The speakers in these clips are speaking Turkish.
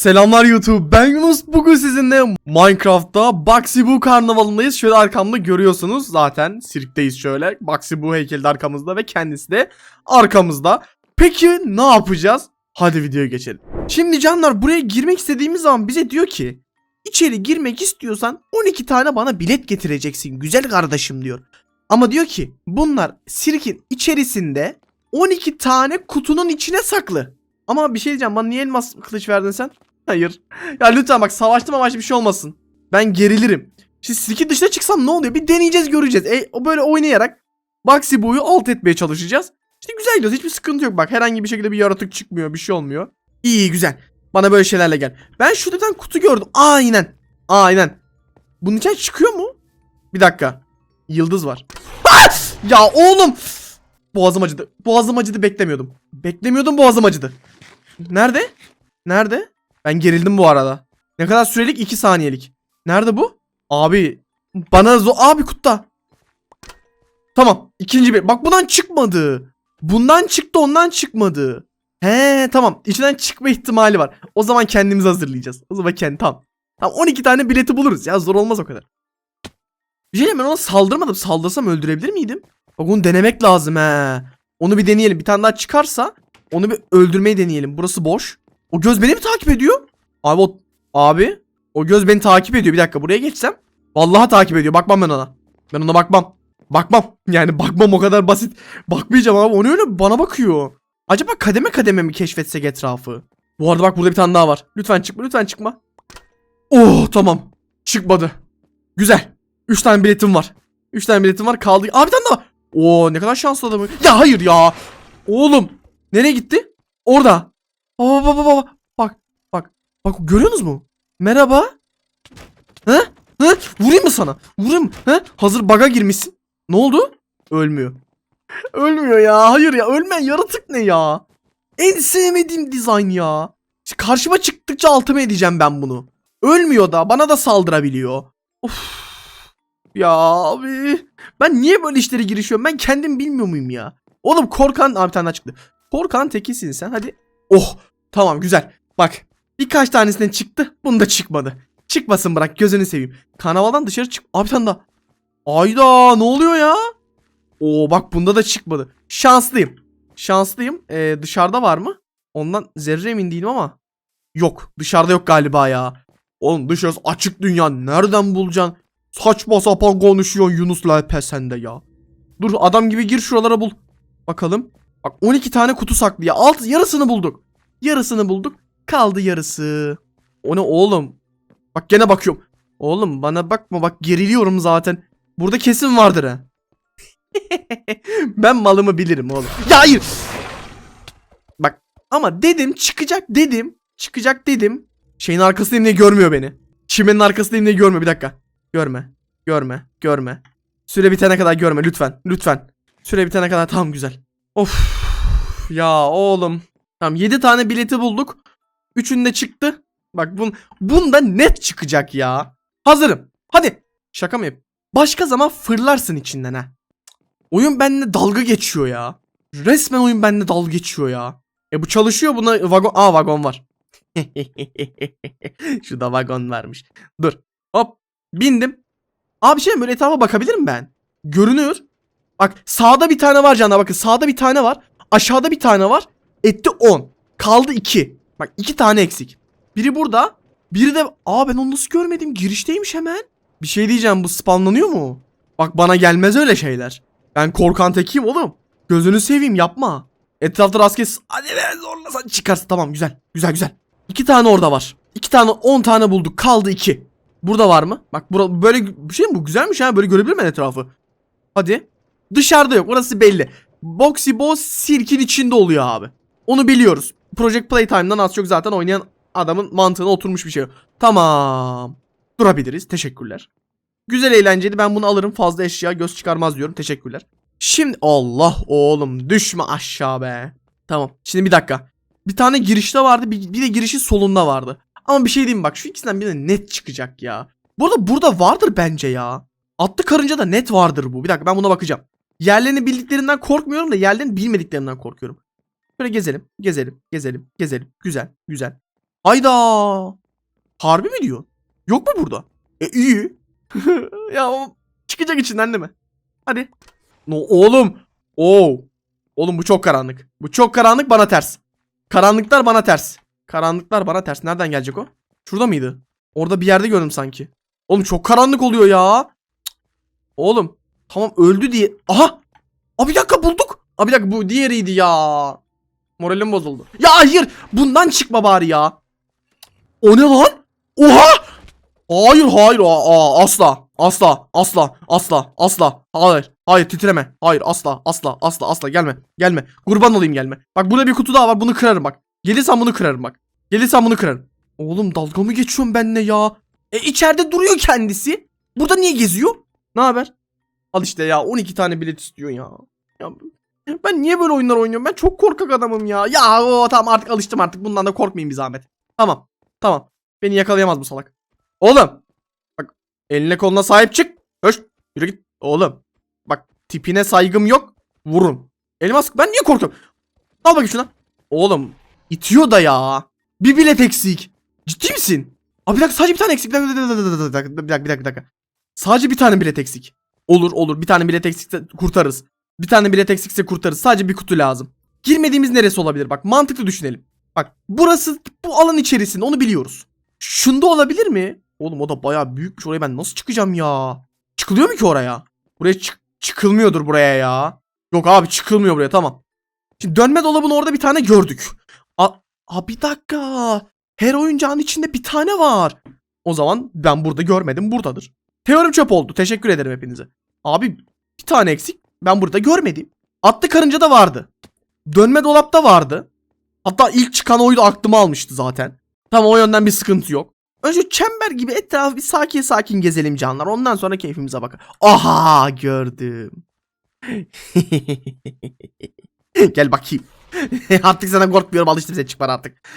Selamlar YouTube. Ben Yunus. Bugün sizinle Minecraft'ta Bugsy Boo karnavalındayız. Şöyle arkamda görüyorsunuz. Zaten sirkteyiz şöyle. Bugsy Boo heykeli arkamızda ve kendisi de arkamızda. Peki ne yapacağız? Hadi videoya geçelim. Şimdi canlar buraya girmek istediğimiz zaman bize diyor ki İçeri girmek istiyorsan 12 tane bana bilet getireceksin güzel kardeşim diyor. Ama diyor ki bunlar sirkin içerisinde 12 tane kutunun içine saklı. Ama bir şey diyeceğim. Bana niye elmas kılıç verdin sen? Hayır. Ya lütfen bak savaştım amaçlı bir şey olmasın. Ben gerilirim. Şimdi sirkin dışına çıksam ne oluyor? Bir deneyeceğiz göreceğiz. E, böyle oynayarak Bugsy Boo'yu alt etmeye çalışacağız. İşte güzel gidiyoruz. Hiçbir sıkıntı yok. Bak herhangi bir şekilde bir yaratık çıkmıyor. Bir şey olmuyor. İyi güzel. Bana böyle şeylerle gel. Ben şurada bir tane kutu gördüm. Aynen. Aynen. Bunun içine çıkıyor mu? Bir dakika. Yıldız var. Ah! Ya oğlum. Boğazım acıdı. Boğazım acıdı beklemiyordum. Beklemiyordum boğazım acıdı. Nerede? Nerede? Ben gerildim bu arada. Ne kadar sürelik? 2 saniyelik. Nerede bu? Abi bana zo abi kutta. Tamam. ikinci bir. Bak bundan çıkmadı. Bundan çıktı ondan çıkmadı. He tamam. İçinden çıkma ihtimali var. O zaman kendimizi hazırlayacağız. O zaman kendi tamam. Tamam 12 tane bileti buluruz ya zor olmaz o kadar. Bir şey ben ona saldırmadım. Saldırsam öldürebilir miydim? Bak onu denemek lazım he. Onu bir deneyelim. Bir tane daha çıkarsa onu bir öldürmeyi deneyelim. Burası boş. O göz beni mi takip ediyor? Abi o abi o göz beni takip ediyor. Bir dakika buraya geçsem. Vallahi takip ediyor. Bakmam ben ona. Ben ona bakmam. Bakmam. Yani bakmam o kadar basit. Bakmayacağım abi. O ne öyle bana bakıyor. Acaba kademe kademe mi keşfetsek etrafı? Bu arada bak burada bir tane daha var. Lütfen çıkma lütfen çıkma. Oh tamam. Çıkmadı. Güzel. 3 tane biletim var. 3 tane biletim var kaldı. Abi bir tane daha. Oo ne kadar şanslı adamı. Ya hayır ya. Oğlum. Nereye gitti? Orada. Baba baba baba. Bak bak. Bak görüyorsunuz mu? Merhaba. He? He? Vurayım mı sana? Vurayım mı? He? Hazır baga girmişsin. Ne oldu? Ölmüyor. Ölmüyor ya. Hayır ya. Ölmeyen yaratık ne ya? En sevmediğim dizayn ya. Karşıma çıktıkça altıma edeceğim ben bunu. Ölmüyor da. Bana da saldırabiliyor. Of. Ya abi. Ben niye böyle işlere girişiyorum? Ben kendim bilmiyor muyum ya? Oğlum korkan... Abi bir tane çıktı. Korkan tekisin sen. Hadi. Oh. Tamam güzel. Bak. Birkaç tanesinden çıktı. Bunda çıkmadı. Çıkmasın bırak. Gözünü seveyim. Karnavaldan dışarı çık. Abi tane daha. Ayda ne oluyor ya? Oo bak bunda da çıkmadı. Şanslıyım. Şanslıyım. Ee, dışarıda var mı? Ondan zerre emin değilim ama. Yok. Dışarıda yok galiba ya. Oğlum dışarısı açık dünya. Nereden bulacaksın? Saçma sapan konuşuyorsun Yunus Lalpe sende ya. Dur adam gibi gir şuralara bul. Bakalım. Bak 12 tane kutu saklı ya. Alt yarısını bulduk. Yarısını bulduk. Kaldı yarısı. O ne oğlum? Bak gene bakıyorum. Oğlum bana bakma bak geriliyorum zaten. Burada kesin vardır ha. ben malımı bilirim oğlum. Ya hayır. Bak ama dedim çıkacak dedim. Çıkacak dedim. Şeyin arkasındayım diye görmüyor beni. Çimenin arkasındayım diye görmüyor bir dakika. Görme. Görme. Görme. Süre bitene kadar görme lütfen. Lütfen. Süre bitene kadar tam güzel. Of. Ya oğlum. Tamam 7 tane bileti bulduk. Üçünde çıktı. Bak bun, bunda net çıkacak ya. Hazırım. Hadi. Şaka mı yap? Başka zaman fırlarsın içinden ha. Oyun benimle dalga geçiyor ya. Resmen oyun benimle dalga geçiyor ya. E bu çalışıyor buna vagon... Aa vagon var. Şurada vagon varmış. Dur. Hop. Bindim. Abi şey böyle etrafa bakabilirim ben. Görünür. Bak sağda bir tane var canlar bakın sağda bir tane var. Aşağıda bir tane var. Etti 10. Kaldı 2. Bak 2 tane eksik. Biri burada. Biri de aa ben onu nasıl görmedim girişteymiş hemen. Bir şey diyeceğim bu spamlanıyor mu? Bak bana gelmez öyle şeyler. Ben korkan tekiyim oğlum. Gözünü seveyim yapma. Etrafta rastgele hadi be zorlasan çıkarsın tamam güzel güzel güzel. İki tane orada var. İki tane on tane bulduk kaldı iki. Burada var mı? Bak bura, böyle bir şey mi bu güzelmiş ha böyle görebilir miyim etrafı? Hadi. Dışarıda yok orası belli. Boxy Boss sirkin içinde oluyor abi. Onu biliyoruz. Project Playtime'dan az çok zaten oynayan adamın mantığına oturmuş bir şey. Tamam. Durabiliriz. Teşekkürler. Güzel eğlenceli. Ben bunu alırım. Fazla eşya göz çıkarmaz diyorum. Teşekkürler. Şimdi Allah oğlum düşme aşağı be. Tamam. Şimdi bir dakika. Bir tane girişte vardı. Bir, bir de girişin solunda vardı. Ama bir şey diyeyim bak şu ikisinden birine net çıkacak ya. Burada burada vardır bence ya. Atlı karınca da net vardır bu. Bir dakika ben buna bakacağım. Yerlerini bildiklerinden korkmuyorum da yerlerini bilmediklerinden korkuyorum. Böyle gezelim, gezelim, gezelim, gezelim. Güzel, güzel. Hayda. Harbi mi diyor? Yok mu burada? E iyi. ya o çıkacak içinden değil mi? Hadi. No, oğlum. Oo. Oğlum bu çok karanlık. Bu çok karanlık bana ters. Karanlıklar bana ters. Karanlıklar bana ters. Nereden gelecek o? Şurada mıydı? Orada bir yerde gördüm sanki. Oğlum çok karanlık oluyor ya. Oğlum. Tamam öldü diye. Aha. Aa bir dakika bulduk. Aa bir dakika bu diğeriydi ya. Moralim bozuldu. Ya hayır. Bundan çıkma bari ya. O ne lan? Oha. Hayır hayır aa, asla asla asla asla asla. Hayır hayır titreme. Hayır asla asla asla asla. Gelme gelme. Kurban olayım gelme. Bak burada bir kutu daha var bunu kırarım bak. Gelirsen bunu kırarım bak. Gelirsen bunu kırarım. Oğlum dalga mı geçiyorsun benimle ya? E içeride duruyor kendisi. Burada niye geziyor? Ne haber? Al işte ya 12 tane bilet istiyor ya. Ya ben niye böyle oyunlar oynuyorum ben çok korkak adamım ya ya o tamam artık alıştım artık bundan da korkmayın bir zahmet tamam tamam beni yakalayamaz bu salak Oğlum. Bak eline koluna sahip çık. Höş. Yürü git. Oğlum. Bak tipine saygım yok. Vurun. Elmas ben niye korkuyorum? Al bakayım şuna. Oğlum. itiyor da ya. Bir bilet eksik. Ciddi misin? Abi bir dakika sadece bir tane eksik. Bir dakika bir dakika bir dakika. Sadece bir tane bilet eksik. Olur olur bir tane bilet eksikse kurtarırız. Bir tane bilet eksikse kurtarırız. Sadece bir kutu lazım. Girmediğimiz neresi olabilir? Bak mantıklı düşünelim. Bak burası bu alan içerisinde onu biliyoruz. Şunda olabilir mi? Oğlum o da bayağı büyükmüş. Oraya ben nasıl çıkacağım ya? Çıkılıyor mu ki oraya? Buraya çık çıkılmıyordur buraya ya. Yok abi çıkılmıyor buraya tamam. Şimdi dönme dolabını orada bir tane gördük. A, a bir dakika. Her oyuncağın içinde bir tane var. O zaman ben burada görmedim buradadır. Teorim çöp oldu. Teşekkür ederim hepinize. Abi bir tane eksik. Ben burada görmedim. Atlı karınca da vardı. Dönme dolapta vardı. Hatta ilk çıkan oydu aklıma almıştı zaten. Tamam o yönden bir sıkıntı yok. Önce çember gibi etrafı bir sakin sakin gezelim canlar. Ondan sonra keyfimize bakar. Aha gördüm. Gel bakayım. artık sana korkmuyorum alıştım sen çık artık.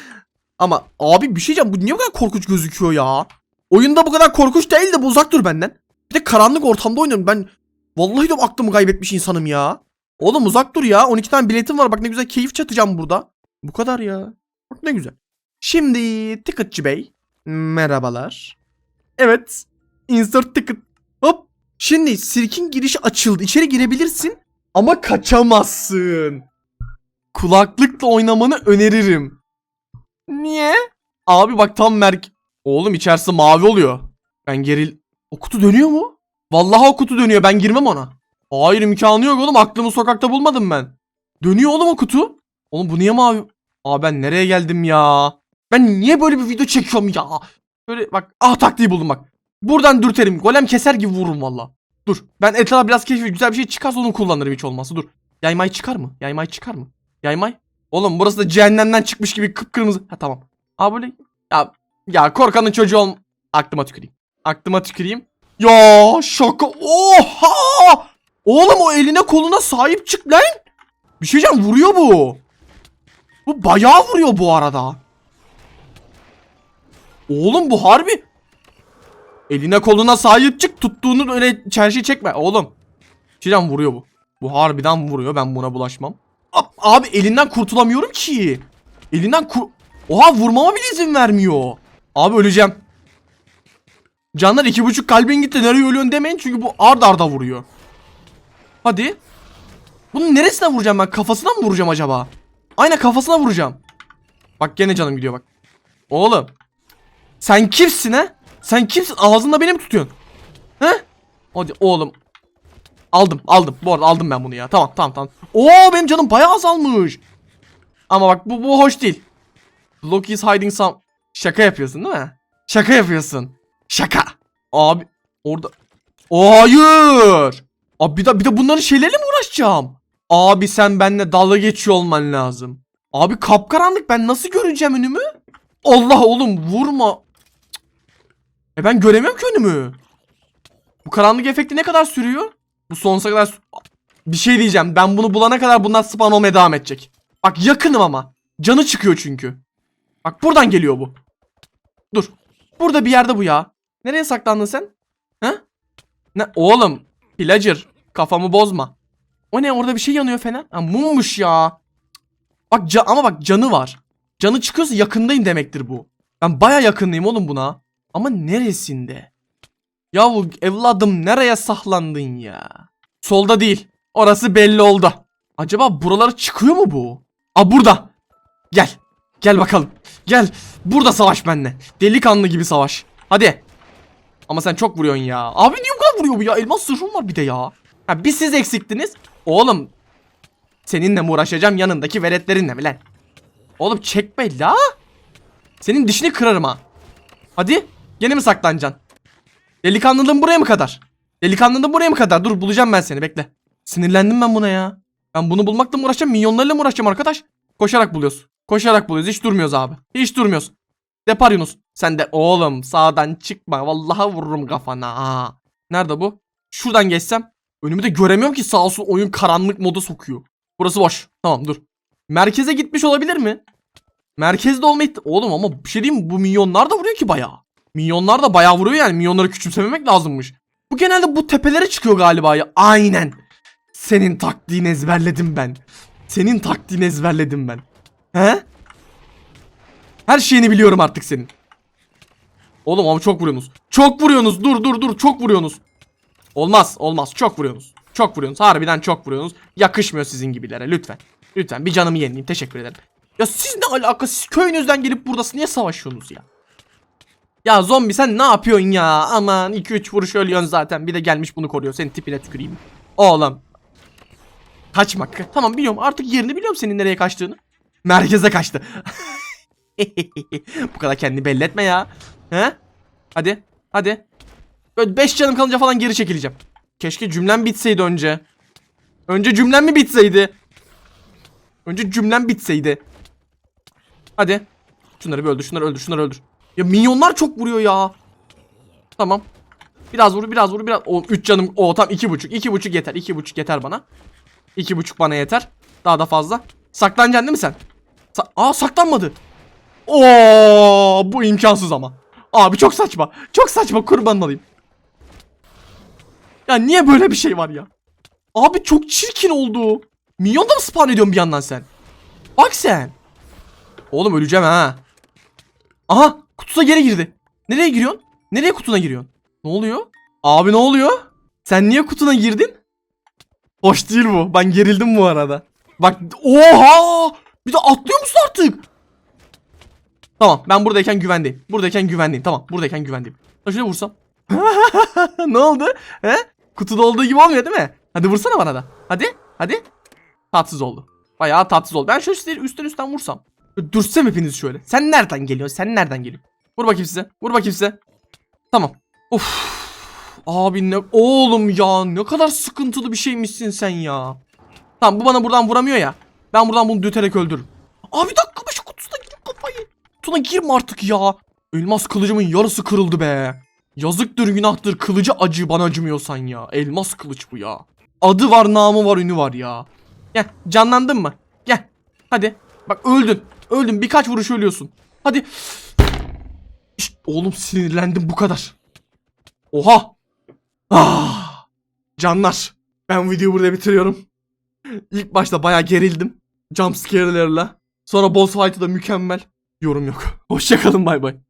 Ama abi bir şey diyeceğim bu niye bu kadar korkunç gözüküyor ya? Oyunda bu kadar korkunç değil de bu uzak dur benden. Bir de karanlık ortamda oynuyorum ben. Vallahi de aklımı kaybetmiş insanım ya. Oğlum uzak dur ya 12 tane biletim var bak ne güzel keyif çatacağım burada. Bu kadar ya. Bak ne güzel. Şimdi Ticketçi Bey. Merhabalar. Evet. Insert ticket. Hop. Şimdi sirkin girişi açıldı. İçeri girebilirsin. Ama kaçamazsın. Kulaklıkla oynamanı öneririm. Niye? Abi bak tam merk... Oğlum içerisi mavi oluyor. Ben geril... O kutu dönüyor mu? Vallahi o kutu dönüyor. Ben girmem ona. Hayır imkanı yok oğlum. Aklımı sokakta bulmadım ben. Dönüyor oğlum o kutu. Oğlum bu niye mavi? Aa ben nereye geldim ya? Ben niye böyle bir video çekiyorum ya? Böyle bak ah taktiği buldum bak. Buradan dürterim. Golem keser gibi vururum valla. Dur. Ben etrafa biraz keşfet. Güzel bir şey çıkarsa onu kullanırım hiç olmazsa. Dur. Yaymay çıkar mı? Yaymay çıkar mı? Yaymay. Oğlum burası da cehennemden çıkmış gibi kıpkırmızı. Ha tamam. Aa böyle. Ya, ya korkanın çocuğu ol. Aklıma tüküreyim. Aklıma tüküreyim. Ya şaka. Oha! Oğlum o eline koluna sahip çık lan. Bir şey diyeceğim vuruyor bu. Bu bayağı vuruyor bu arada. Oğlum bu harbi. Eline koluna sahip çık tuttuğunu öyle çerşi çekme oğlum. Çiğdem vuruyor bu. Bu harbiden vuruyor ben buna bulaşmam. Ab- Abi elinden kurtulamıyorum ki. Elinden kur... Oha vurmama bile izin vermiyor. Abi öleceğim. Canlar iki buçuk kalbin gitti nereye ölüyorsun demeyin çünkü bu ard arda vuruyor. Hadi. Bunun neresine vuracağım ben? Kafasına mı vuracağım acaba? Aynen kafasına vuracağım. Bak gene canım gidiyor bak. Oğlum. Sen kimsin he? Sen kimsin? Ağzında benim tutuyorsun. He? Hadi oğlum. Aldım aldım. Bu arada aldım ben bunu ya. Tamam tamam tamam. Oo benim canım bayağı azalmış. Ama bak bu, bu hoş değil. Loki is hiding some... Şaka yapıyorsun değil mi? Şaka yapıyorsun. Şaka. Abi orada... O hayır. Abi bir de, bir de bunların şeylerle mi uğraşacağım? Abi sen benimle dalga geçiyor olman lazım. Abi kapkaranlık ben nasıl göreceğim önümü? Allah oğlum vurma. E ben göremiyorum ki önümü. Bu karanlık efekti ne kadar sürüyor? Bu sonsuza kadar bir şey diyeceğim. Ben bunu bulana kadar bunlar spawn olmaya devam edecek. Bak yakınım ama. Canı çıkıyor çünkü. Bak buradan geliyor bu. Dur. Burada bir yerde bu ya. Nereye saklandın sen? He? Ne oğlum? Pillager. Kafamı bozma. O ne orada bir şey yanıyor fena. Ha mummuş ya. Bak ca- ama bak canı var. Canı çıkıyorsa yakındayım demektir bu. Ben baya yakınıyım oğlum buna. Ama neresinde? Yahu evladım nereye saklandın ya? Solda değil. Orası belli oldu. Acaba buralara çıkıyor mu bu? Aa burada. Gel. Gel bakalım. Gel. Burada savaş benimle. Delikanlı gibi savaş. Hadi. Ama sen çok vuruyorsun ya. Abi niye bu kadar vuruyor bu ya? Elmas sırrım var bir de ya. Ha bir siz eksiktiniz. Oğlum. Seninle mi uğraşacağım yanındaki veletlerinle mi lan? Oğlum çekme la. Senin dişini kırarım ha. Hadi. Gene mi saklanacaksın? Delikanlılığın buraya mı kadar? Delikanlılığın buraya mı kadar? Dur bulacağım ben seni bekle. Sinirlendim ben buna ya. Ben bunu bulmakla mı uğraşacağım? Milyonlarla mı uğraşacağım arkadaş? Koşarak buluyoruz. Koşarak buluyoruz. Hiç durmuyoruz abi. Hiç durmuyoruz. Depar Yunus. Sen de oğlum sağdan çıkma. Vallahi vururum kafana. Nerede bu? Şuradan geçsem. Önümü de göremiyorum ki sağ olsun oyun karanlık moda sokuyor. Burası boş. Tamam dur. Merkeze gitmiş olabilir mi? Merkezde olma Oğlum ama bir şey diyeyim mi? Bu milyonlar da vuruyor ki bayağı. Milyonlar da bayağı vuruyor yani. Milyonları küçümsememek lazımmış. Bu genelde bu tepelere çıkıyor galiba ya. Aynen. Senin taktiğini ezberledim ben. Senin taktiğini ezberledim ben. He? Her şeyini biliyorum artık senin. Oğlum ama çok vuruyorsunuz. Çok vuruyorsunuz. Dur dur dur. Çok vuruyorsunuz. Olmaz olmaz. Çok vuruyorsunuz. Çok vuruyorsunuz. Harbiden çok vuruyorsunuz. Yakışmıyor sizin gibilere lütfen. Lütfen bir canımı yenileyim. Teşekkür ederim. Ya siz ne alaka? Siz köyünüzden gelip buradasın. Niye savaşıyorsunuz ya? Ya zombi sen ne yapıyorsun ya? Aman 2-3 vuruş ölüyorsun zaten. Bir de gelmiş bunu koruyor. Senin tipine tüküreyim. Oğlum. Kaçmak. Tamam biliyorum. Artık yerini biliyorum senin nereye kaçtığını. Merkeze kaçtı. Bu kadar kendini belli etme ya. He? Hadi. Hadi. Böyle 5 canım kalınca falan geri çekileceğim. Keşke cümlem bitseydi önce. Önce cümlem mi bitseydi? Önce cümlem bitseydi. Hadi. Şunları bir öldür, şunları öldür, şunları öldür. Ya minyonlar çok vuruyor ya. Tamam. Biraz vur, biraz vur, biraz. O 3 canım. O tam 2.5. 2.5 yeter. 2.5 yeter bana. 2.5 bana yeter. Daha da fazla. Saklanacaksın değil mi sen? Sa Aa saklanmadı. Oo bu imkansız ama. Abi çok saçma. Çok saçma kurban olayım. Ya niye böyle bir şey var ya? Abi çok çirkin oldu. Minyon da mı spawn ediyorsun bir yandan sen? Bak sen. Oğlum öleceğim ha. Aha kutusuna geri girdi. Nereye giriyorsun? Nereye kutuna giriyorsun? Ne oluyor? Abi ne oluyor? Sen niye kutuna girdin? Hoş değil bu. Ben gerildim bu arada. Bak oha! Bir de atlıyor musun artık? Tamam ben buradayken güvendeyim. Buradayken güvendeyim. Tamam buradayken güvendeyim. Ha şöyle vursam. ne oldu? He? Kutuda olduğu gibi olmuyor değil mi? Hadi vursana bana da. Hadi. Hadi. Tatsız oldu. Bayağı tatsız oldu. Ben şöyle üstten üstten vursam. Dürsem hepiniz şöyle. Sen nereden geliyorsun? Sen nereden geliyorsun? Vur bakayım size. Vur bakayım size. Tamam. Of. Abi ne oğlum ya ne kadar sıkıntılı bir şeymişsin sen ya. Tamam bu bana buradan vuramıyor ya. Ben buradan bunu döterek öldürürüm. Abi bir dakika girip Kutuna girme artık ya. Elmas kılıcımın yarısı kırıldı be. Yazıktır günahtır kılıcı acı bana acımıyorsan ya. Elmas kılıç bu ya. Adı var namı var ünü var ya. Gel canlandın mı? Gel. Hadi. Bak öldün. Öldün birkaç vuruş ölüyorsun. Hadi. İşte, oğlum sinirlendim bu kadar. Oha. Ah. Canlar. Ben videoyu burada bitiriyorum. İlk başta bayağı gerildim. Jump scare'lerle. Sonra boss fight'ı da mükemmel. Yorum yok. Hoşçakalın bay bay.